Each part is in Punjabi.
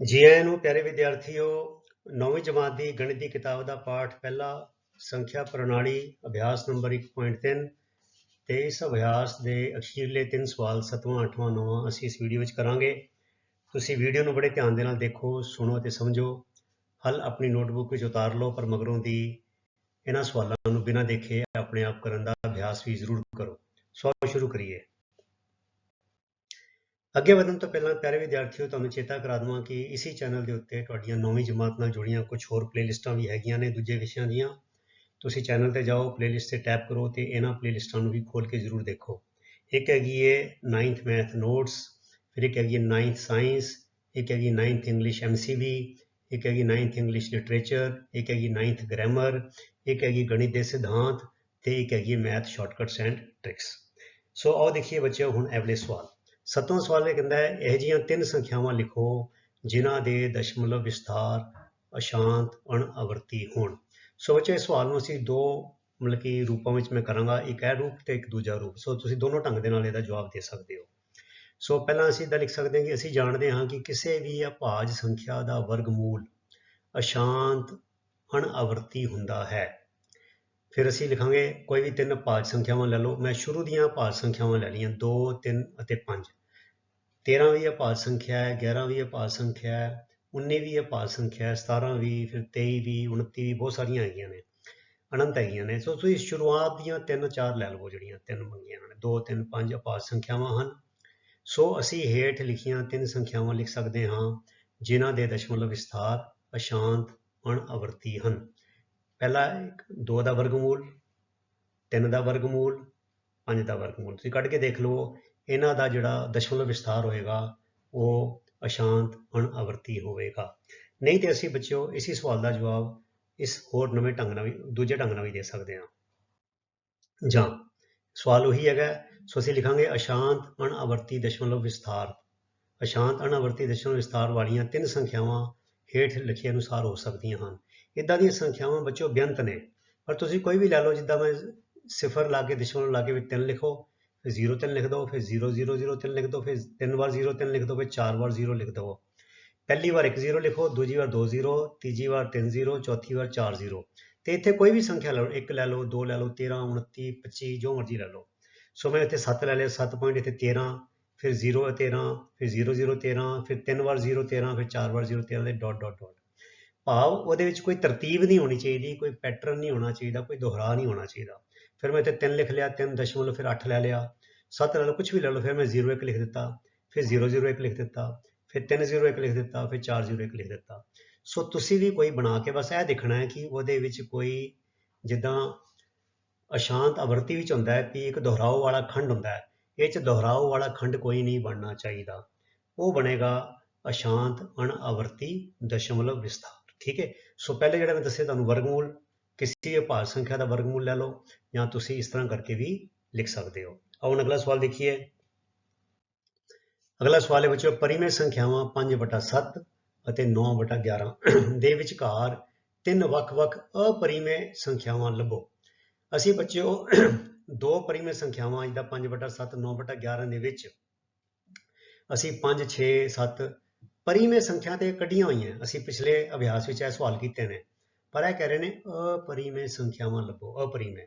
ਜੀ ਆਇਆਂ ਨੂੰ ਪਿਆਰੇ ਵਿਦਿਆਰਥੀਓ, ਨੌਵੀਂ ਜਮਾਤ ਦੀ ਗਣਿਤ ਦੀ ਕਿਤਾਬ ਦਾ ਪਾਠ ਪਹਿਲਾ ਸੰਖਿਆ ਪ੍ਰਣਾਲੀ, ਅਭਿਆਸ ਨੰਬਰ 1.3 ਤੇ ਇਸ ਅਭਿਆਸ ਦੇ ਅਖੀਰਲੇ ਤਿੰਨ ਸਵਾਲ 7ਵਾਂ 8ਵਾਂ 9ਵਾਂ ਅਸੀਂ ਇਸ ਵੀਡੀਓ ਵਿੱਚ ਕਰਾਂਗੇ। ਤੁਸੀਂ ਵੀਡੀਓ ਨੂੰ ਬੜੇ ਧਿਆਨ ਦੇ ਨਾਲ ਦੇਖੋ, ਸੁਣੋ ਅਤੇ ਸਮਝੋ। ਹੱਲ ਆਪਣੀ ਨੋਟਬੁੱਕ ਵਿੱਚ ਉਤਾਰ ਲਓ, ਪਰ ਮਗਰੋਂ ਦੀ ਇਹਨਾਂ ਸਵਾਲਾਂ ਨੂੰ ਬਿਨਾਂ ਦੇਖੇ ਆਪਣੇ ਆਪ ਕਰਨ ਦਾ ਅਭਿਆਸ ਵੀ ਜ਼ਰੂਰ ਕਰੋ। ਸੋ ਸ਼ੁਰੂ ਕਰੀਏ। ਅੱਗੇ ਵਧਣ ਤੋਂ ਪਹਿਲਾਂ ਪਿਆਰੇ ਵਿਦਿਆਰਥੀਓ, ਤੁਹਾਨੂੰ ਚੇਤਾ ਕਰਾ ਦਵਾਂ ਕਿ ਇਸੇ ਚੈਨਲ ਦੇ ਉੱਤੇ ਤੁਹਾਡੀਆਂ ਨੌਵੀਂ ਜਮਾਤ ਨਾਲ ਜੁੜੀਆਂ ਕੁਝ ਹੋਰ ਪਲੇਲਿਸਟਾਂ ਵੀ ਹੈਗੀਆਂ ਨੇ, ਦੂਜੇ ਵਿਸ਼ਿਆਂ ਦੀਆਂ। ਤੁਸੀਂ ਚੈਨਲ ਤੇ ਜਾਓ ਪਲੇਲਿਸਟ ਤੇ ਟੈਪ ਕਰੋ ਤੇ ਇਹਨਾਂ ਪਲੇਲਿਸਟਾਂ ਨੂੰ ਵੀ ਖੋਲ ਕੇ ਜ਼ਰੂਰ ਦੇਖੋ। ਇੱਕ ਹੈਗੀ ਹੈ 9th ਮੈਥ ਨੋਟਸ ਫਿਰ ਇੱਕ ਹੈਗੀ ਹੈ 9th ਸਾਇੰਸ ਇੱਕ ਹੈਗੀ 9th ਇੰਗਲਿਸ਼ ਐਮਸੀਬੀ ਇੱਕ ਹੈਗੀ 9th ਇੰਗਲਿਸ਼ ਲਿਟਰੇਚਰ ਇੱਕ ਹੈਗੀ 9th ਗ੍ਰਾਮਰ ਇੱਕ ਹੈਗੀ ਗਣਿਤ ਦੇ ਸਿਧਾਂਤ ਤੇ ਇੱਕ ਹੈਗੀ math shortcuts and tricks so ਆਓ ਦੇਖੀਏ ਬੱਚਿਓ, ਹੁਣ ਅਗਲੇ ਸਵਾਲ। ਸੱਤਵਾਂ ਸਵਾਲ ਇਹ ਕਹਿੰਦਾ ਹੈ, ਇਹ ਜਿਹੀਆਂ ਤਿੰਨ ਸੰਖਿਆਵਾਂ ਲਿਖੋ ਜਿਨ੍ਹਾਂ ਦੇ ਦਸ਼ਮਲਵ ਵਿਸਥਾਰ ਅਸ਼ਾਂਤ ਅਣਅਵਰਤੀ ਹੋਣ। ਸੋ ਬੱਚੇ, ਇਸ ਸਵਾਲ ਨੂੰ ਅਸੀਂ ਦੋ ਮਤਲਬ ਕਿ ਰੂਪਾਂ ਵਿੱਚ ਮੈਂ ਕਰਾਂਗਾ, ਇੱਕ ਇਹ ਰੂਪ ਤੇ ਇੱਕ ਦੂਜਾ ਰੂਪ। ਸੋ ਤੁਸੀਂ ਦੋਨੋਂ ਢੰਗ ਦੇ ਨਾਲ ਇਹਦਾ ਜਵਾਬ ਦੇ ਸਕਦੇ ਹੋ। ਸੋ ਪਹਿਲਾਂ ਅਸੀਂ ਇਹਦਾ ਲਿਖ ਸਕਦੇ ਹਾਂ ਕਿ ਅਸੀਂ ਜਾਣਦੇ ਹਾਂ ਕਿ ਕਿਸੇ ਵੀ ਅਭਾਜ ਸੰਖਿਆ ਦਾ ਵਰਗਮੂਲ ਅਸ਼ਾਂਤ ਅਣਅਵਰਤੀ ਹੁੰਦਾ ਹੈ। ਫਿਰ ਅਸੀਂ ਲਿਖਾਂਗੇ ਕੋਈ ਵੀ ਤਿੰਨ ਭਾਜ ਸੰਖਿਆਵਾਂ ਲੈ ਲਓ। ਮੈਂ ਸ਼ੁਰੂ ਦੀਆਂ ਭਾਜ ਸੰਖਿਆਵਾਂ ਲੈ ਲਈਆਂ 2 3 ਅਤੇ 5 13 ਵੀ ਅਭਾਜ ਸੰਖਿਆ ਹੈ 11 ਵੀ ਅਭਾਜ ਸੰਖਿਆ ਹੈ 19 ਵੀ ਅਭਾਜ ਸੰਖਿਆ ਹੈ 17 ਵੀ, ਫਿਰ 23 ਵੀ 29 ਵੀ, ਬਹੁਤ ਸਾਰੀਆਂ ਹੈਗੀਆਂ ਨੇ, ਅਨੰਤ ਹੈਗੀਆਂ ਨੇ। ਸੋ ਤੁਸੀਂ ਸ਼ੁਰੂਆਤ ਦੀਆਂ ਤਿੰਨ ਚਾਰ ਲੈ ਲਵੋ ਜਿਹੜੀਆਂ ਤਿੰਨ ਮੰਗੀਆਂ ਨੇ। 2 3 5 ਅਭਾਜ ਸੰਖਿਆਵਾਂ ਹਨ। ਸੋ ਅਸੀਂ ਹੇਠ ਲਿਖੀਆਂ ਤਿੰਨ ਸੰਖਿਆਵਾਂ ਲਿਖ ਸਕਦੇ ਹਾਂ, ਜਿਨ੍ਹਾਂ ਦੇ ਦਸ਼ਮਲਵ ਵਿਸਥਾਰ ਅਸ਼ਾਂਤ ਅਣਆਵਰਤੀ ਹਨ। ਪਹਿਲਾ 2 ਦਾ ਵਰਗਮੂਲ 3 ਦਾ ਵਰਗਮੂਲ 5 ਦਾ ਵਰਗਮੂਲ। ਤੁਸੀਂ ਕੱਢ ਕੇ ਦੇਖ ਲਵੋ ਇਹਨਾਂ ਦਾ ਜਿਹੜਾ ਦਸ਼ਮਲਵ ਵਿਸਥਾਰ ਹੋਏਗਾ, ਉਹ ਅਸ਼ਾਂਤ, ਅਣਆਵਰਤੀ ਹੋਵੇਗਾ। ਨਹੀਂ ਤੇ ਅਸੀਂ ਬੱਚਿਓ, ਇਸੇ ਸਵਾਲ ਦਾ ਜਵਾਬ ਇਸ ਹੋਰ ਨਵੇਂ ਢੰਗ ਨਾਲ ਵੀ, ਦੂਜੇ ਢੰਗ ਨਾਲ ਵੀ ਦੇ ਸਕਦੇ ਹਾਂ। ਜਾਂ ਸਵਾਲ ਉਹੀ ਹੈਗਾ, ਸੋ ਅਸੀਂ ਲਿਖਾਂਗੇ ਅਸ਼ਾਂਤ, ਅਣਆਵਰਤੀ ਦਸ਼ਮਲਵ ਵਿਸਥਾਰ। ਅਸ਼ਾਂਤ, ਅਣਆਵਰਤੀ ਦਸ਼ਮਲਵ ਵਿਸਥਾਰ ਵਾਲੀਆਂ ਤਿੰਨ ਸੰਖਿਆਵਾਂ ਹੇਠ ਲਿਖੇ ਅਨੁਸਾਰ ਹੋ ਸਕਦੀਆਂ ਹਨ। ਇਦਾਂ ਦੀਆਂ ਸੰਖਿਆਵਾਂ ਬੱਚਿਓ ਬੇਅੰਤ ਨੇ। ਪਰ ਤੁਸੀਂ ਕੋਈ ਵੀ ਲੈ ਲਓ, ਜਿੱਦਾਂ ਮੈਂ ਸਿਫਰ ਲਾ ਕੇ ਦਸ਼ਮਲਵ ਲਾ ਕੇ ਵੀ 3 ਲਿਖੋ, ਫਿਰ 0 3 ਲਿਖ ਦਿਓ, ਫਿਰ 0 0 0 3 ਲਿਖ ਦਿਓ, ਫਿਰ ਤਿੰਨ ਵਾਰ 0 3 ਲਿਖ ਦਿਓ, ਫਿਰ ਚਾਰ ਵਾਰ 0 ਲਿਖ ਦਿਓ। ਪਹਿਲੀ ਵਾਰ 1 0 ਲਿਖੋ, ਦੂਜੀ ਵਾਰ 2 0 ਤੀਜੀ ਵਾਰ 3 0 ਚੌਥੀ ਵਾਰ 4 0 ਤੇ ਇੱਥੇ ਕੋਈ ਵੀ ਸੰਖਿਆ ਲੈ ਲਓ, ਇੱਕ ਲੈ ਲਓ, ਦੋ ਲੈ ਲਓ 13 29 25 ਜੋ ਮਰਜ਼ੀ ਲੈ ਲਓ। ਸੋ ਮੈਂ ਇੱਥੇ 7 ਲੈ ਲਿਆ 7 ਪੁਆਇੰਟ ਇੱਥੇ 13 ਫਿਰ 0 13 ਫਿਰ 0 0 13 ਫਿਰ ਤਿੰਨ ਵਾਰ 0 13 ਫਿਰ ਚਾਰ ਵਾਰ 0 13 ਦੇ ਡਾਟ ਡਾਟ ਡਾਟ ਭਾਵ ਉਹਦੇ ਵਿੱਚ ਕੋਈ ਤਰਤੀਬ ਨਹੀਂ ਹੋਣੀ ਚਾਹੀਦੀ, ਕੋਈ ਪੈਟਰਨ ਨਹੀਂ ਹੋਣਾ ਚਾਹੀਦਾ, ਕੋਈ ਦੁਹਰਾ ਨਹੀਂ ਹੋਣਾ ਚਾਹੀਦਾ। ਫਿਰ ਮੈਂ ਇੱਥੇ 3 ਲਿਖ ਲਿਆ 3 ਦਸ਼ਮਲਵ, ਫਿਰ 8 ਲੈ ਲਿਆ 7 ਲੈ ਲਓ ਕੁਝ ਵੀ ਲੈ ਲਓ, ਫਿਰ ਮੈਂ 0 1 ਲਿਖ ਦਿੱਤਾ, ਫਿਰ 0 0 1 ਲਿਖ ਦਿੱਤਾ, ਫਿਰ 3 0 1 ਲਿਖ ਦਿੱਤਾ, ਫਿਰ 4 0 1 ਲਿਖ ਦਿੱਤਾ। ਸੋ ਤੁਸੀਂ ਵੀ ਕੋਈ ਬਣਾ ਕੇ ਬਸ ਇਹ ਦੇਖਣਾ ਹੈ ਕਿ ਉਹਦੇ ਵਿੱਚ ਕੋਈ ਜਿੱਦਾਂ ਅਸ਼ਾਂਤ ਆਵਰਤੀ ਵਿੱਚ ਹੁੰਦਾ ਹੈ ਕਿ ਇੱਕ ਦੁਹਰਾਓ ਵਾਲਾ ਖੰਡ ਹੁੰਦਾ ਹੈ, ਇਹ ਚ ਦੁਹਰਾਓ ਵਾਲਾ ਖੰਡ ਕੋਈ ਨਹੀਂ ਬਣਨਾ ਚਾਹੀਦਾ। ਉਹ ਬਣੇਗਾ ਅਸ਼ਾਂਤ ਅਣਆਵਰਤੀ ਦਸ਼ਮਲਵ ਵਿਸਥਾਰ। ਠੀਕ ਹੈ? ਸੋ ਪਹਿਲੇ ਜਿਹੜਾ ਮੈਂ ਦੱਸਿਆ ਤੁਹਾਨੂੰ ਵਰਗਮੂਲ, ਕਿਸੇ ਵੀ ਸੰਖਿਆ ਦਾ ਵਰਗਮੂਲ ਲੈ ਲਓ ਜਾਂ ਤੁਸੀਂ ਇਸ ਤਰ੍ਹਾਂ ਕਰਕੇ ਵੀ ਲਿਖ ਸਕਦੇ ਹੋ। ਆਓ ਹੁਣ ਅਗਲਾ ਸਵਾਲ ਦੇਖੀਏ। ਅਗਲਾ ਸਵਾਲ ਹੈ ਬੱਚਿਓ, ਪਰਿਮੇਯ ਸੰਖਿਆਵਾਂ 5/7 ਅਤੇ 9/11 ਦੇ ਵਿਚਕਾਰ ਤਿੰਨ ਵੱਖ-ਵੱਖ ਅਪਰਿਮੇਯ ਸੰਖਿਆਵਾਂ ਲੱਭੋ। ਅਸੀਂ ਬੱਚਿਓ, ਦੋ ਪਰਿਮੇਯ ਸੰਖਿਆਵਾਂ, ਜਿੱਦਾਂ 5/7 9/11 ਦੇ ਵਿੱਚ, ਅਸੀਂ 5 6 7 ਪਰਿਮੇਯ ਸੰਖਿਆ ਤੇ ਕੱਢੀਆਂ ਹੋਈਆਂ। ਅਸੀਂ ਪਿਛਲੇ ਅਭਿਆਸ ਵਿੱਚ ਇਹ ਸਵਾਲ ਕੀਤੇ ਨੇ। ਪਰ ਇਹ ਕਹਿ ਰਹੇ ਨੇ ਅਪਰਿਮੇਯ ਸੰਖਿਆਵਾਂ ਲੱਭੋ ਅਪਰਿਮੇਯ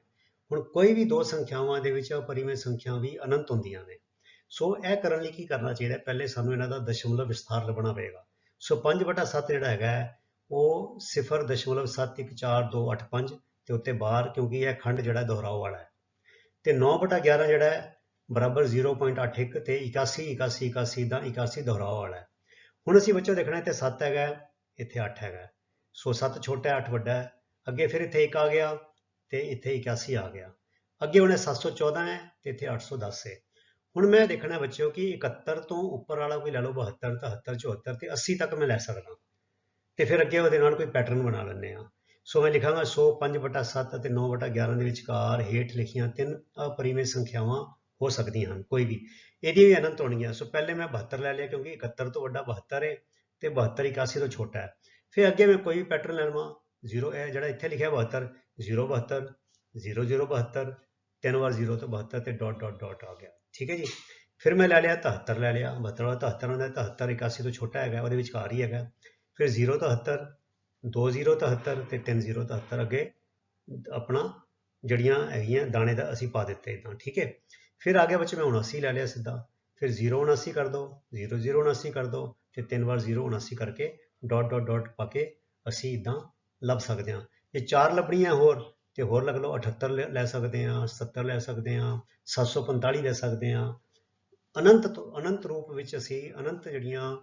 ਹੁਣ ਕੋਈ ਵੀ ਦੋ ਸੰਖਿਆਵਾਂ ਦੇ ਵਿੱਚ ਅਪਰਿਮੇਯ ਸੰਖਿਆ ਵੀ ਅਨੰਤ ਹੁੰਦੀਆਂ ਨੇ। ਸੋ ਇਹ ਕਰਨ ਲਈ ਕੀ ਕਰਨਾ ਚਾਹੀਦਾ? ਪਹਿਲੇ ਸਾਨੂੰ ਇਹਨਾਂ ਦਾ ਦਸ਼ਮਲਵ ਵਿਸਥਾਰ ਲੱਭਣਾ ਪਏਗਾ। ਸੋ 5/7 ਜਿਹੜਾ ਹੈਗਾ ਉਹ 0.71428 ਤੇ ਉੱਤੇ ਬਾਹਰ ਕਿਉਂਕਿ ਇਹ ਖੰਡ ਜਿਹੜਾ ਦੁਹਰਾਓ ਵਾਲਾ ਹੈ। ਤੇ 9/11 ਜਿਹੜਾ ਹੈ, ਬਰਾਬਰ 0.81 ਤੇ 81 81 81 ਦਾ 81 ਦੁਹਰਾਓ ਵਾਲਾ ਹੈ। ਹੁਣ ਅਸੀਂ ਬੱਚੋ ਦੇਖਣਾ ਇੱਥੇ 7 ਹੈਗਾ, ਇੱਥੇ 8 ਹੈਗਾ। ਸੋ 7 ਛੋਟਾ ਹੈ 8 ਵੱਡਾ ਹੈ। ਅੱਗੇ ਫਿਰ ਇੱਥੇ 1 ਆ ਗਿਆ ਤੇ ਇੱਥੇ 81 ਆ ਗਿਆ। ਅੱਗੇ ਹੁਣ 714 ਹੈ ਤੇ ਇੱਥੇ 810 ਹੈ। ਹੁਣ ਮੈਂ ਦੇਖਣਾ ਬੱਚਿਓ ਕਿ 71 ਤੋਂ ਉੱਪਰ ਵਾਲਾ ਕੋਈ ਲੈ ਲਓ 72 73 74 ਤੇ 80 ਤੱਕ ਮੈਂ ਲੈ ਸਕਦਾ। ਤੇ ਫਿਰ ਅੱਗੇ ਉਹਦੇ ਨਾਲ ਕੋਈ ਪੈਟਰਨ ਬਣਾ ਲੈਂਦੇ ਆ ਸੋ ਮੈਂ ਲਿਖਾਂਗਾ 100 5/7 ਅਤੇ 9/11 ਦੇ ਵਿਚਕਾਰ ਹੇਠ ਲਿਖੀਆਂ ਤਿੰਨ ਅਪਰਿਮੇਯ ਸੰਖਿਆਵਾਂ ਹੋ ਸਕਦੀਆਂ ਹਨ, ਕੋਈ ਵੀ। ਇਹਦੀ ਵੀ ਅਨੰਤ ਹੋਣਗੀਆਂ। ਸੋ ਪਹਿਲੇ ਮੈਂ 72 ਲੈ ਲਿਆ ਕਿਉਂਕਿ 71 ਤੋਂ ਵੱਡਾ 72 ਹੈ ਤੇ 72 81 ਤੋਂ ਛੋਟਾ ਹੈ। ਫਿਰ ਅੱਗੇ ਮੈਂ ਕੋਈ ਵੀ ਪੈਟਰਨ ਲੈ ਲਵਾਂ। 0 ਇਹ ਜਿਹੜਾ ਇੱਥੇ ਲਿਖਿਆ 72 072 0072 ਤਿੰਨ ਵਾਰ 0 ਤੋਂ 72 ਤੇ ਡਾਟ ਡਾਟ ਡਾਟ ਆ ਗਿਆ। ਠੀਕ ਹੈ ਜੀ? ਫਿਰ ਮੈਂ ਲੈ ਲਿਆ 73 ਲੈ ਲਿਆ। 72 ਵਾਲਾ 73 ਹੁੰਦਾ 73 81 ਤੋਂ ਛੋਟਾ ਹੈਗਾ, ਉਹਦੇ ਵਿਚਕਾਰ ਹੀ ਹੈਗਾ। ਫਿਰ 0 73 2 0 73 ਤੇ 3 0 73 ਅੱਗੇ ਆਪਣਾ ਜਿਹੜੀਆਂ ਹੈਗੀਆਂ ਦਾਣੇ ਦਾ ਅਸੀਂ ਪਾ ਦਿੱਤੇ ਇਦਾਂ ਠੀਕ ਹੈ? ਫਿਰ ਆ ਗਿਆ ਬੱਚੇ, ਮੈਂ 79 ਲੈ ਲਿਆ ਸਿੱਧਾ। ਫਿਰ 0 79 ਕਰ ਦੋ 0 0 79 ਕਰ ਦੋ ਤੇ ਤਿੰਨ ਵਾਰ 0 79 ਕਰਕੇ ਡਾਟ ਡਾਟ ਡਾਟ ਪਾ ਕੇ ਅਸੀਂ ਇਦਾਂ ਲੱਭ ਸਕਦੇ ਹਾਂ। ਜੇ ਚਾਰ ਲੱਭਣੀਆਂ ਹੋਰ, ਤੇ ਹੋਰ ਲੱਗ ਲਓ 78 ਲੈ- ਲੈ ਸਕਦੇ ਹਾਂ 70 ਲੈ ਸਕਦੇ ਹਾਂ 745 ਲੈ ਸਕਦੇ ਹਾਂ। ਅਨੰਤ ਤੋਂ, ਅਨੰਤ ਰੂਪ ਵਿੱਚ ਅਸੀਂ ਅਨੰਤ ਜਿਹੜੀਆਂ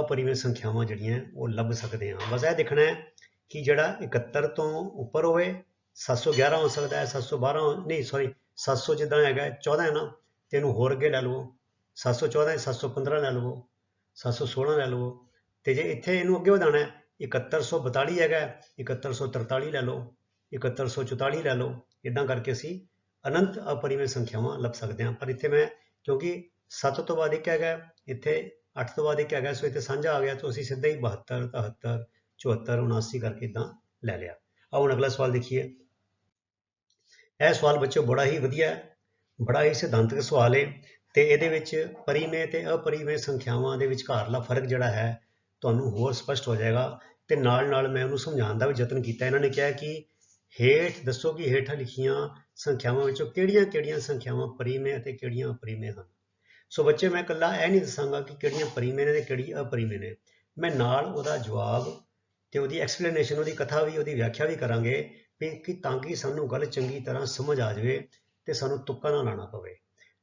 ਅਪਰਿਮੇਯ ਸੰਖਿਆਵਾਂ ਜਿਹੜੀਆਂ, ਉਹ ਲੱਭ ਸਕਦੇ ਹਾਂ। ਬਸ ਇਹ ਦੇਖਣਾ ਹੈ ਕਿ ਜਿਹੜਾ 71 ਤੋਂ ਉੱਪਰ ਹੋਵੇ 711 ਹੋ ਸਕਦਾ ਹੈ 712 ਹੋ- ਨਹੀਂ ਸੌਰੀ 700 ਜਿੱਦਾਂ ਹੈਗਾ ਹੈ, 14 ਹੈ ਨਾ ਤੇ ਇਹਨੂੰ ਹੋਰ ਅੱਗੇ ਲੈ ਲਵੋ। 714 ਹੈ 715 ਲੈ ਲਵੋ 716 ਲੈ ਲਵੋ। ਤੇ ਜੇ ਇੱਥੇ ਇਹਨੂੰ ਅੱਗੇ ਵਧਾਉਣਾ ਹੈ 7142 ਹੈਗਾ ਹੈ, 7143 ਲੈ ਲਓ 7144 ਲੈ ਲਓ। ਇਦਾਂ ਕਰਕੇ ਅਸੀਂ ਅਨੰਤ ਅਪਰਿਮੇਯ ਸੰਖਿਆਵਾਂ ਲੱਭ ਸਕਦੇ ਹਾਂ। ਪਰ ਇੱਥੇ ਮੈਂ ਕਿਉਂਕਿ 7 ਤੋਂ ਬਾਅਦ ਇੱਕ ਹੈਗਾ ਇੱਥੇ 8 ਤੋਂ ਬਾਅਦ ਇੱਕ ਹੈਗਾ ਸੋ ਇੱਥੇ ਸਾਂਝਾ ਆ ਗਿਆ ਤਾਂ ਅਸੀਂ ਸਿੱਧਾ ਹੀ 72 73 74 79 ਕਰਕੇ ਇਦਾਂ ਲੈ ਲਿਆ। ਆਓ ਹੁਣ ਅਗਲਾ ਸਵਾਲ ਦੇਖੀਏ। ਇਹ ਸਵਾਲ ਬੱਚਿਓ ਬੜਾ ਹੀ ਵਧੀਆ ਹੈ, ਬੜਾ ਹੀ ਸਿਧਾਂਤਕ ਸਵਾਲ ਹੈ ਤੇ ਇਹਦੇ ਵਿੱਚ ਪਰਿਮੇਯ ਤੇ ਅਪਰਿਮੇਯ ਸੰਖਿਆਵਾਂ ਦੇ ਵਿਚਕਾਰਲਾ ਫ਼ਰਕ ਜਿਹੜਾ ਹੈ ਤੁਹਾਨੂੰ ਹੋਰ ਸਪਸ਼ਟ ਹੋ ਜਾਏਗਾ ਤੇ ਨਾਲ ਨਾਲ ਮੈਂ ਉਹਨੂੰ ਸਮਝਾਉਣ ਦਾ ਵੀ ਯਤਨ ਕੀਤਾ। ਇਹਨਾਂ ਨੇ ਕਿਹਾ ਕਿ ਹੇਠ ਦੱਸੋ ਕਿ ਹੇਠਾਂ ਲਿਖੀਆਂ ਸੰਖਿਆਵਾਂ ਵਿੱਚੋਂ ਕਿਹੜੀਆਂ-ਕਿਹੜੀਆਂ ਸੰਖਿਆਵਾਂ ਪਰਿਮੇਯ ਅਤੇ ਕਿਹੜੀਆਂ ਅਪਰਿਮੇਯ ਹਨ? ਸੋ ਬੱਚੇ ਮੈਂ ਇਕੱਲਾ ਇਹ ਨਹੀਂ ਦੱਸਾਂਗਾ ਕਿ ਕਿਹੜੀਆਂ ਪਰਿਮੇਯ ਨੇ ਤੇ ਕਿਹੜੀ ਅਪਰਿਮੇਯ ਨੇ। ਮੈਂ ਨਾਲ ਉਹਦਾ ਜਵਾਬ ਤੇ ਉਹਦੀ ਐਕਸਪਲੇਨੇਸ਼ਨ ਉਹਦੀ ਕਥਾ ਵੀ, ਉਹਦੀ ਵਿਆਖਿਆ ਵੀ ਕਰਾਂਗੇ ਕਿ ਤਾਂ ਕਿ ਸਾਨੂੰ ਗੱਲ ਚੰਗੀ ਤਰ੍ਹਾਂ ਸਮਝ ਆ ਜਾਵੇ ਤੇ ਸਾਨੂੰ ਤੁੱਕਾ ਨਾ ਲਾਣਾ ਪਵੇ।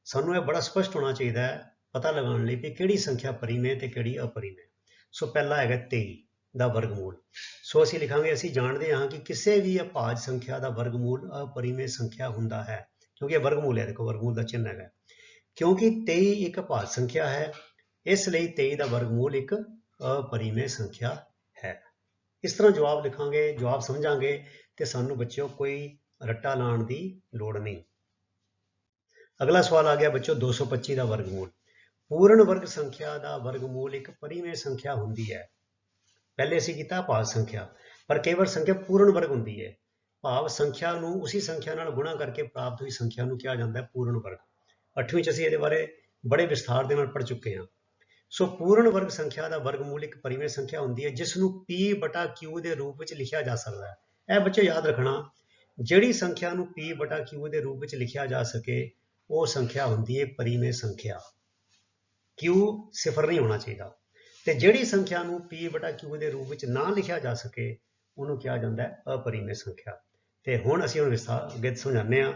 ਸਾਨੂੰ ਇਹ ਬੜਾ ਸਪਸ਼ਟ ਹੋਣਾ ਚਾਹੀਦਾ ਹੈ, ਪਤਾ ਲਗਾਉਣ ਲਈ ਕਿ ਕਿਹੜੀ ਸੰਖਿਆ ਪਰਿਮੇਯ ਤੇ ਕਿਹੜੀ ਅਪਰਿਮੇਯ ਸੋ ਪਹਿਲਾ ਹੈਗਾ 23 ਦਾ ਵਰਗਮੂਲ। ਸੋ ਅਸੀਂ ਲਿਖਾਂਗੇ, ਅਸੀਂ ਜਾਣਦੇ ਹਾਂ ਕਿ ਕਿਸੇ ਵੀ ਅਪਾਜ ਸੰਖਿਆ ਦਾ ਵਰਗਮੂਲ ਅਪਰਿਮੇਯ ਸੰਖਿਆ ਹੁੰਦਾ ਹੈ। ਕਿਉਂਕਿ ਇਹ ਵਰਗਮੂਲ ਹੈ, ਦੇਖੋ ਵਰਗਮੂਲ ਦਾ ਚਿੰਨ੍ਹ ਹੈਗਾ। ਕਿਉਂਕਿ 23 ਇੱਕ ਅਭਾਜ ਸੰਖਿਆ ਹੈ, ਇਸ ਲਈ 23 ਦਾ ਵਰਗਮੂਲ ਇੱਕ ਅਪਰਿਮੇਯ ਸੰਖਿਆ ਹੈ। ਇਸ ਤਰ੍ਹਾਂ ਜਵਾਬ ਲਿਖਾਂਗੇ, ਜਵਾਬ ਸਮਝਾਂਗੇ ਤੇ ਸਾਨੂੰ ਬੱਚਿਓ ਕੋਈ ਰੱਟਾ ਲਾਉਣ ਦੀ ਲੋੜ ਨਹੀਂ। ਅਗਲਾ ਸਵਾਲ ਆ ਗਿਆ ਬੱਚਿਓ 225 ਦਾ ਵਰਗਮੂਲ। ਪੂਰਨ ਵਰਗ ਸੰਖਿਆ ਦਾ ਵਰਗਮੂਲ ਇੱਕ ਪਰਿਮੇਯ ਸੰਖਿਆ ਹੁੰਦੀ ਹੈ। ਪਹਿਲੇ ਅਸੀਂ ਕੀਤਾ ਭਾਵ ਸੰਖਿਆ, ਪਰ ਕਈ ਵਾਰ ਸੰਖਿਆ ਪੂਰਨ ਵਰਗ ਹੁੰਦੀ ਹੈ। ਭਾਵ ਸੰਖਿਆ ਨੂੰ ਉਸੇ ਸੰਖਿਆ ਨਾਲ ਗੁਣਾ ਕਰਕੇ ਪ੍ਰਾਪਤ ਹੋਈ ਸੰਖਿਆ ਨੂੰ ਕਿਹਾ ਜਾਂਦਾ ਹੈ ਪੂਰਨ ਵਰਗ। 8ਵੀਂ ਚ ਅਸੀਂ ਇਹਦੇ ਬਾਰੇ ਬੜੇ ਵਿਸਥਾਰ ਦੇ ਨਾਲ ਪੜ੍ਹ ਚੁੱਕੇ ਹਾਂ। ਸੋ ਪੂਰਨ ਵਰਗ ਸੰਖਿਆ ਦਾ ਵਰਗਮੂਲ ਇੱਕ ਪਰਿਮੇਯ ਸੰਖਿਆ ਹੁੰਦੀ ਹੈ ਜਿਸ ਨੂੰ p ਬਟਾ q ਦੇ ਰੂਪ ਵਿੱਚ ਲਿਖਿਆ ਜਾ ਸਕਦਾ ਹੈ। ਇਹ ਬੱਚੇ ਯਾਦ ਰੱਖਣਾ, ਜਿਹੜੀ ਸੰਖਿਆ ਨੂੰ p ਬਟਾ q ਦੇ ਰੂਪ ਵਿੱਚ ਲਿਖਿਆ ਜਾ ਸਕੇ, ਉਹ ਸੰਖਿਆ ਹੁੰਦੀ ਹੈ ਪਰਿਮੇ ਸੰਖਿਆ। Q ਸਿਫਰ ਨਹੀਂ ਹੋਣਾ ਚਾਹੀਦਾ। ਤੇ ਜਿਹੜੀ ਸੰਖਿਆ ਨੂੰ p ਬਟਾ q ਦੇ ਰੂਪ ਵਿੱਚ ਨਾ ਲਿਖਿਆ ਜਾ ਸਕੇ, ਉਹਨੂੰ ਕਿਹਾ ਜਾਂਦਾ ਹੈ ਅਪਰਿਮੇਯ ਸੰਖਿਆ। ਤੇ ਹੁਣ ਅਸੀਂ ਹੁਣ ਵਿਸਥਾਰ ਅੱਗੇ ਸਮਝਾਉਂਦੇ ਹਾਂ।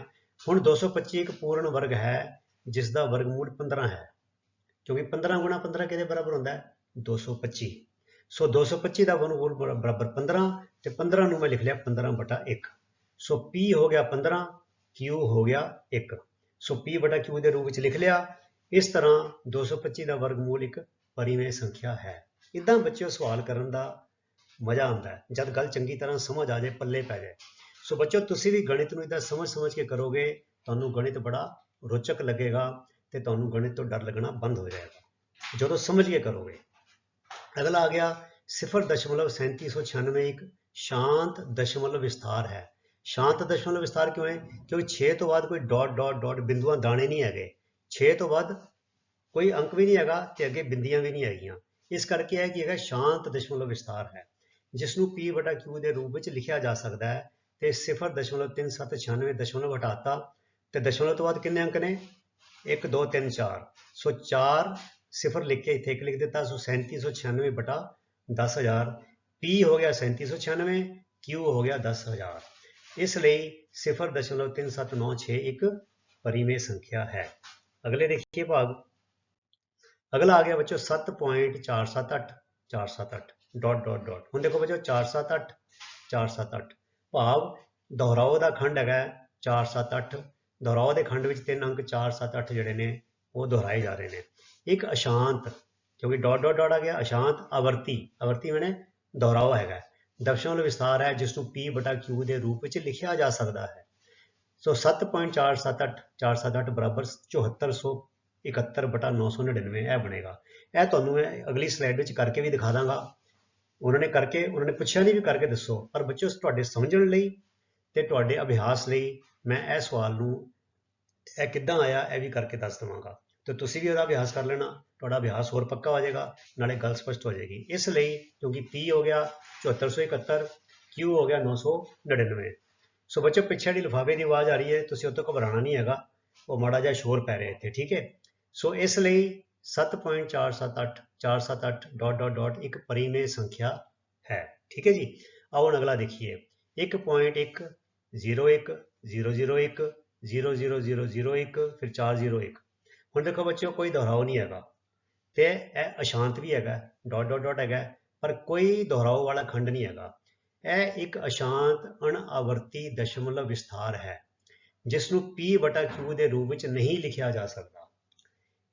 ਹੁਣ 225 ਇੱਕ ਪੂਰਨ ਵਰਗ ਹੈ, ਜਿਸ ਦਾ ਵਰਗਮੂਲ 15 ਹੈ। ਕਿਉਂਕਿ 15 ਗੁਣਾ 15 ਕਿਹਦੇ ਬਰਾਬਰ ਹੁੰਦਾ ਹੈ? 225 ਸੋ 225 ਦਾ ਵਰਗਮੂਲ ਬਰਾ- ਬਰਾਬਰ 15 ਤੇ 15 ਨੂੰ ਮੈਂ ਲਿਖ ਲਿਆ 15 ਬਟਾ 1 ਸੋ p ਹੋ ਗਿਆ 15 q ਹੋ ਗਿਆ 1 ਸੋ p ਬਟਾ q ਦੇ ਰੂਪ ਵਿੱਚ ਲਿਖ ਲਿਆ। ਇਸ ਤਰ੍ਹਾਂ 225 ਦਾ ਵਰਗਮੂਲ ਇੱਕ ਪਰਿਮੇਯ ਸੰਖਿਆ ਹੈ। ਇਦਾਂ ਬੱਚਿਓ ਸਵਾਲ ਕਰਨ ਦਾ ਮਜ਼ਾ ਆਉਂਦਾ ਹੈ। ਜਦ ਗੱਲ ਚੰਗੀ ਤਰ੍ਹਾਂ ਸਮਝ ਆ ਜਾਏ, ਪੱਲੇ ਪੈ ਜਾਏ। ਸੋ ਬੱਚਿਓ, ਤੁਸੀਂ ਵੀ ਗਣਿਤ ਨੂੰ ਇਦਾਂ ਸਮਝ ਸਮਝ ਕੇ ਕਰੋਗੇ, ਤੁਹਾਨੂੰ ਗਣਿਤ ਬੜਾ ਰੋਚਕ ਲੱਗੇਗਾ ਤੇ ਤੁਹਾਨੂੰ ਗਣਿਤ ਤੋਂ ਡਰ ਲੱਗਣਾ ਬੰਦ ਹੋ ਜਾਏਗਾ। ਜਦੋਂ ਸਮਝ ਕੇ ਕਰੋਗੇ। ਅਗਲਾ ਆ ਗਿਆ 0.3796 ਇੱਕ ਸ਼ਾਂਤ ਦਸ਼ਮਲਵ ਵਿਸਥਾਰ ਹੈ। ਸ਼ਾਂਤ ਦਸ਼ਮਲਵ ਵਿਸਥਾਰ ਕਿਉਂ ਹੈ? ਕਿਉਂਕਿ 6 ਤੋਂ ਬਾਅਦ ਕੋਈ ਡਾਟ ਡਾਟ ਡਾਟ ਬਿੰਦੂਆਂ ਦਾਣੇ ਨਹੀਂ ਹੈਗੇ। 6 ਤੋਂ ਬਾਅਦ ਕੋਈ ਅੰਕ ਵੀ ਨਹੀਂ ਹੈਗਾ ਤੇ ਅੱਗੇ ਬਿੰਦੀਆਂ ਵੀ ਨਹੀਂ ਹੈਗੀਆਂ। ਇਸ ਕਰਕੇ ਇਹ ਕੀ ਹੈਗਾ, ਸ਼ਾਂਤ ਦਸ਼ਮਲਵ ਵਿਸਥਾਰ ਹੈ। ਜਿਸ ਨੂੰ p/q ਦੇ ਰੂਪ ਵਿੱਚ ਲਿਖਿਆ ਜਾ ਸਕਦਾ ਹੈ, ਤੇ 0.3796 ਦਸ਼ਮਲਵ ਹਟਾਤਾ, ਤੇ ਦਸ਼ਮਲਵ ਤੋਂ ਬਾਅਦ ਕਿੰਨੇ ਅੰਕ ਨੇ? 1 2 3 4 ਸੋ 4 ਸਿਫਰ ਲਿਖ ਕੇ ਇੱਥੇ, ਇੱਕ ਲਿਖ ਦਿੱਤਾ, ਸੋ 3796 ਬਟਾ 10000 p ਹੋ ਗਿਆ 3796 q ਹੋ ਗਿਆ 10000 ਇਸ ਲਈ 0.3796 ਇੱਕ ਪਰਿਮੇ ਸੰਖਿਆ ਹੈ। ਅਗਲੇ ਦੇਖੀਏ ਭਾਗ। ਅਗਲਾ ਆ ਗਿਆ ਬੱਚੋ 7.478 478 ਡਾਟ ਡਾਟ ਡਾਟ ਹੁਣ ਦੇਖੋ ਬੱਚੋ 478 478 ਭਾਵ ਦੁਹਰਾਓ ਦਾ ਖੰਡ ਹੈਗਾ 478 ਦੁਹਰਾਓ ਦੇ ਖੰਡ ਵਿੱਚ ਤਿੰਨ ਅੰਕ 478 ਜਿਹੜੇ ਨੇ, ਉਹ ਦੁਹਰਾਏ ਜਾ ਰਹੇ ਨੇ। ਇੱਕ ਅਸ਼ਾਂਤ, ਕਿਉਂਕਿ ਡਾਟ ਡਾਟ ਡਾਟ ਆ ਗਿਆ, ਅਸ਼ਾਂਤ, ਆਵਰਤੀ ਆਵਰਤੀ ਮੈਨੇ ਦੁਹਰਾਓ ਹੈਗਾ ਦਸ਼ਮਲਵ ਵਿਸਥਾਰ ਹੈ ਜਿਸ ਨੂੰ p ਬਟਾ q ਦੇ ਰੂਪ ਵਿੱਚ ਲਿਖਿਆ ਜਾ ਸਕਦਾ ਹੈ। ਸੋ 7.478 478 ਬਰਾਬਰ 7471 ਬਟਾ 999 ਇਹ ਬਣੇਗਾ। ਇਹ ਤੁਹਾਨੂੰ ਮੈਂ ਅਗਲੀ ਸਲਾਈਡ ਵਿੱਚ ਕਰਕੇ ਵੀ ਦਿਖਾ ਦਾਂਗਾ। ਉਹਨਾਂ ਨੇ ਕਰਕੇ, ਉਹਨਾਂ ਨੇ ਪੁੱਛਿਆ ਨਹੀਂ ਵੀ ਕਰਕੇ ਦੱਸੋ, ਪਰ ਬੱਚਿਓ, ਤੁਹਾਡੇ ਸਮਝਣ ਲਈ ਤੇ ਤੁਹਾਡੇ ਅਭਿਆਸ ਲਈ ਮੈਂ ਇਹ ਸਵਾਲ ਨੂੰ, ਇਹ ਕਿੱਦਾਂ ਆਇਆ, ਇਹ ਵੀ ਕਰਕੇ ਦੱਸ ਦਵਾਂਗਾ। ਤੇ ਤੁਸੀਂ ਵੀ ਉਹਦਾ ਅਭਿਆਸ ਕਰ ਲੈਣਾ, ਤੁਹਾਡਾ ਅਭਿਆਸ ਹੋਰ ਪੱਕਾ ਹੋ ਜਾਏਗਾ, ਨਾਲੇ ਗੱਲ ਸਪਸ਼ਟ ਹੋ ਜਾਏਗੀ। ਇਸ ਲਈ ਕਿਉਂਕਿ P ਹੋ ਗਿਆ 7471 Q ਹੋ ਗਿਆ 999 ਸੋ ਬੱਚੋ, ਪਿੱਛੇ ਜਿਹੜੀ ਲਿਫਾਫੇ ਦੀ ਆਵਾਜ਼ ਆ ਰਹੀ ਹੈ, ਤੁਸੀਂ ਉਹ ਤੋਂ ਘਬਰਾਉਣਾ ਨਹੀਂ ਹੈਗਾ, ਉਹ ਮਾੜਾ ਜਿਹਾ ਸ਼ੋਰ ਪੈ ਰਿਹਾ ਇੱਥੇ, ਠੀਕ ਹੈ? ਸੋ ਇਸ ਲਈ 7.478 478 ਡਾਟ ਡਾਟ ਡਾਟ, ਇੱਕ ਪਰਿਮੇ ਸੰਖਿਆ ਹੈ, ਠੀਕ ਹੈ ਜੀ? ਆਓ ਹੁਣ ਅਗਲਾ ਦੇਖੀਏ। 1.1 01 001 00001 ਫਿਰ 401 ਹੁਣ ਦੇਖੋ ਬੱਚਿਓ, ਕੋਈ ਦੁਹਰਾਓ ਨਹੀਂ ਹੈਗਾ। ਤੇ ਇਹ ਅਸ਼ਾਂਤ ਵੀ ਹੈਗਾ ਡਾਟ ਡਾਟ ਡਾਟ ਹੈਗਾ, ਪਰ ਕੋਈ ਦੁਹਰਾਓ ਵਾਲਾ ਖੰਡ ਨਹੀਂ ਹੈਗਾ। ਇਹ ਇੱਕ ਅਸ਼ਾਂਤ, ਅਣਆਵਰਤੀ ਦਸ਼ਮਲਵ ਵਿਸਥਾਰ ਹੈ ਜਿਸ ਨੂੰ p/q ਦੇ ਰੂਪ ਵਿੱਚ ਨਹੀਂ ਲਿਖਿਆ ਜਾ ਸਕਦਾ।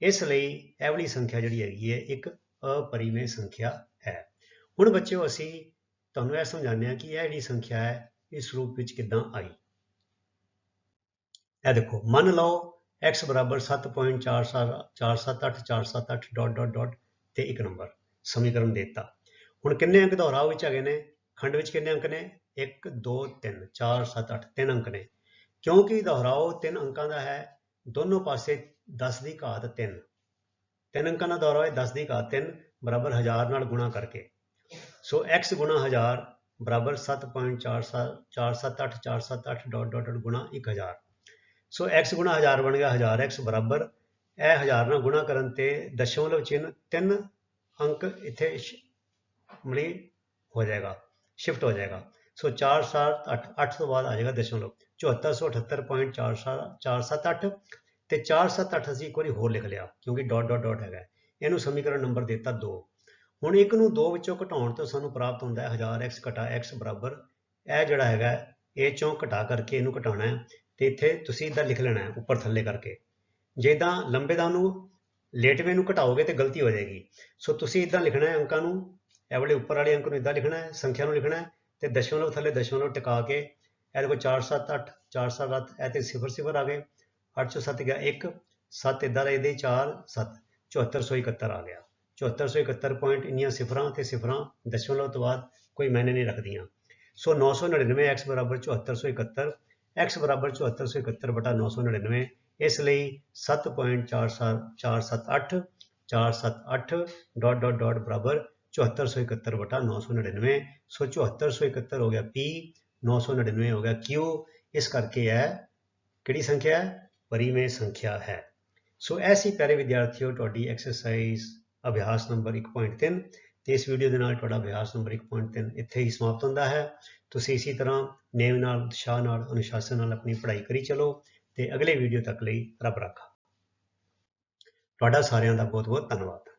ਇਸ ਲਈ ਇਹ ਵਾਲੀ ਸੰਖਿਆ ਜਿਹੜੀ ਹੈਗੀ ਹੈ, ਇੱਕ ਅਪਰਿਮੇਯ ਸੰਖਿਆ ਹੈ। ਹੁਣ ਬੱਚਿਓ, ਅਸੀਂ ਤੁਹਾਨੂੰ ਇਹ ਸਮਝਾਉਂਦੇ ਹਾਂ ਕਿ ਇਹ ਜਿਹੜੀ ਸੰਖਿਆ ਹੈ, ਇਸ ਰੂਪ ਵਿੱਚ ਕਿੱਦਾਂ ਆਈ। ਇਹ ਦੇਖੋ, ਮੰਨ ਲਓ x ਬਰਾਬਰ 7.478478 ਡਾਟ ਡਾਟ ਡਾਟ ਤੇ ਇੱਕ ਨੰਬਰ ਸਮੀਕਰਨ ਦਿੱਤਾ। ਹੁਣ ਕਿੰਨੇ ਅੰਕ ਦੁਹਰਾਓ ਵਿੱਚ ਹੈਗੇ ਨੇ? ਖੰਡ ਵਿੱਚ ਕਿੰਨੇ ਅੰਕ ਨੇ? 1 2 3 4 7 8 ਤਿੰਨ ਅੰਕ ਨੇ। ਕਿਉਂਕਿ ਦੁਹਰਾਓ ਤਿੰਨ ਅੰਕਾਂ ਦਾ ਹੈ, ਦੋਨੋਂ ਪਾਸੇ 10 ਦੀ ਘਾਤ 3 ਤਿੰਨ ਅੰਕਾਂ ਦਾ ਦੁਹਰਾਓ ਹੈ 10 ਦੀ ਘਾਤ 3 ਬਰਾਬਰ 1000 ਨਾਲ ਗੁਣਾ ਕਰਕੇ। ਸੋ x ਗੁਣਾ 1000 ਬਰਾਬਰ 7.478478 478 ਡਾਟ ਡਾਟ ਡਾਟ ਗੁਣਾ 1000 ਸੋ x ਗੁਣਾ 1000 ਬਣ ਗਿਆ 1000x ਬਰਾਬਰ। ਇਹ 1000 ਨਾਲ ਗੁਣਾ ਕਰਨ ਤੇ ਦਸ਼ਮਲਵ ਚਿੰਨ ਤਿੰਨ ਅੰਕ ਇੱਥੇ ਮਲੀ ਹੋ ਜਾਏਗਾ ਸ਼ਿਫਟ ਹੋ ਜਾਏਗਾ। ਸੋ 4 7 8 8 ਤੋਂ ਬਾਅਦ ਆ ਜਾਏਗਾ ਦਸ਼ਮਲਵ। 7478.478 ਤੇ 478 ਅਸੀਂ ਇੱਕ ਵਾਰੀ ਹੋਰ ਲਿਖ ਲਿਆ, ਕਿਉਂਕਿ ਡਾਟ ਡਾਟ ਡਾਟ ਹੈਗਾ। ਇਹਨੂੰ ਸਮੀਕਰਨ ਨੰਬਰ ਦਿੱਤਾ 2 ਹੁਣ ਇੱਕ ਨੂੰ 2 ਵਿੱਚੋਂ ਘਟਾਉਣ ਤੋਂ ਸਾਨੂੰ ਪ੍ਰਾਪਤ ਹੁੰਦਾ ਹੈ 1000x ਘਟਾ x ਬਰਾਬਰ। ਇਹ ਜਿਹੜਾ ਹੈਗਾ, ਇਹ ਚੋਂ ਘਟਾ ਕਰਕੇ ਇਹਨੂੰ ਘਟਾਉਣਾ ਹੈ। ਤੇ ਇੱਥੇ ਤੁਸੀਂ ਇਦਾਂ ਲਿਖ ਲੈਣਾ ਹੈ, ਉੱਪਰ ਥੱਲੇ ਕਰਕੇ। ਜੇ ਇਦਾਂ ਲੰਬੇ ਦਾ ਨੂੰ ਲੇਟਵੇਂ ਨੂੰ ਘਟਾਓਗੇ ਤੇ ਗਲਤੀ ਹੋ ਜਾਏਗੀ। ਸੋ ਤੁਸੀਂ ਇਦਾਂ ਲਿਖਣਾ ਹੈ ਅੰਕਾਂ ਨੂੰ, ਇਹ ਵਾਲੇ ਉੱਪਰ ਵਾਲੇ ਅੰਕ ਨੂੰ ਇਦਾਂ ਲਿਖਣਾ ਹੈ, ਸੰਖਿਆ ਨੂੰ ਲਿਖਣਾ ਹੈ, ਤੇ ਦਸ਼ਮਲਵ ਥੱਲੇ ਦਸ਼ਮਲਵ ਟਿਕਾ ਕੇ, ਇਹ ਦੇਖੋ 478 478 ਇਹ ਤੇ 0 0 ਆ ਗਏ। 8 ਚੋਂ 7 ਗਿਆ 1 7 ਇਦਾਂ ਇਹਦੇ 4 7 7471 ਆ ਗਿਆ। 7471 ਪੁਆਇੰਟ ਇੰਨੀਆਂ ਸਿਫਰਾਂ ਤੇ ਸਿਫਰਾਂ, ਦਸ਼ਮਲਵ ਤੋਂ ਬਾਅਦ ਕੋਈ ਮਾਇਨੇ ਨਹੀਂ ਰੱਖਦੀਆਂ। ਸੋ 999 x ਬਰਾਬਰ 7471 x ਬਰਾਬਰ 7471 ਬਟਾ 999 ਇਸ ਲਈ 7.478 478 ਡਾਟ ਡਾਟ ਡਾਟ ਬਰਾਬਰ 7471 ਬਟਾ 999 ਸੋ 7471 ਹੋ ਗਿਆ p 999 ਹੋ ਗਿਆ q ਇਸ ਕਰਕੇ ਇਹ ਕਿਹੜੀ ਸੰਖਿਆ ਹੈ ਪਰਿਮੇਯ ਸੰਖਿਆ ਹੈ ਸੋ ਐਸੀ ਪਿਆਰੇ ਵਿਦਿਆਰਥੀਓ ਤੁਹਾਡੀ ਐਕਸਰਸਾਈਜ਼ ਅਭਿਆਸ ਨੰਬਰ 1.3 ਤੇ ਇਸ ਵੀਡੀਓ ਦੇ ਨਾਲ ਤੁਹਾਡਾ ਅਭਿਆਸ ਨੰਬਰ 1.3 ਇੱਥੇ ਹੀ ਸਮਾਪਤ ਹੁੰਦਾ ਹੈ। ਤੁਸੀਂ ਇਸੇ ਤਰ੍ਹਾਂ ਨੇਮ ਨਾਲ, ਉਤਸ਼ਾਹ ਨਾਲ, ਅਨੁਸ਼ਾਸਨ ਨਾਲ ਆਪਣੀ ਪੜ੍ਹਾਈ ਕਰੀ ਚਲੋ ਤੇ ਅਗਲੇ ਵੀਡੀਓ ਤੱਕ ਲਈ ਰੱਬ ਰਾਖਾ। ਤੁਹਾਡਾ ਸਾਰਿਆਂ ਦਾ ਬਹੁਤ ਬਹੁਤ ਧੰਨਵਾਦ।